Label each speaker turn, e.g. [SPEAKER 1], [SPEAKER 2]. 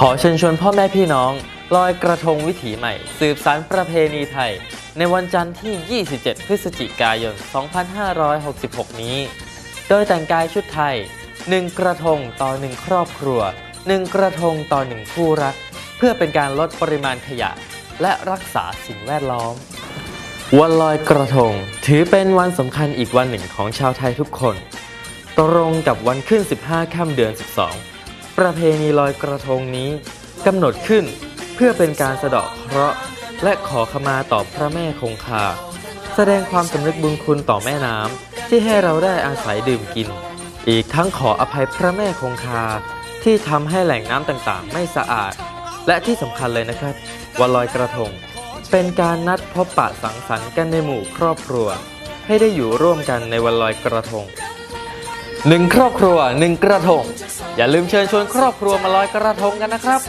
[SPEAKER 1] ขอเชิญชวนพ่อแม่พี่น้องลอยกระทงวิถีใหม่ สืบสารประเพณีไทย ในวันจันทร์ที่ 27 พฤศจิกายน 2566 นี้ โดยแต่งกายชุดไทย 1 กระทงต่อ 1 ครอบครัว 1 กระทงต่อ 1 คู่รัก เพื่อเป็นการลดปริมาณขยะ และรักษาสิ่งแวดล้อม วันลอยกระทง ถือเป็นวันสำคัญอีกวันหนึ่งของชาวไทยทุกคน ตรงกับวันขึ้น 15 ค่ำเดือน 12 ประเพณีลอยกระทงนี้กำหนดขึ้นเพื่อเป็นการสะเดาะเคราะห์และขอขมาต่อพระแม่คงคา แสดงความสำนึกบุญคุณต่อแม่น้ำที่ให้เราได้อาศัยดื่มกิน อีกทั้งขออภัยพระแม่คงคาที่ทำให้แหล่งน้ำต่างๆ ไม่สะอาด และที่สำคัญเลยนะครับวันลอยกระทง เป็นการนัดพบปะสังสรรค์กันในหมู่ครอบครัว ให้ได้อยู่ร่วมกันในวันลอยกระทง หนึ่งครอบครัวหนึ่งกระทง อย่าลืมเชิญชวนครอบครัวมาลอยกระทงกันนะครับ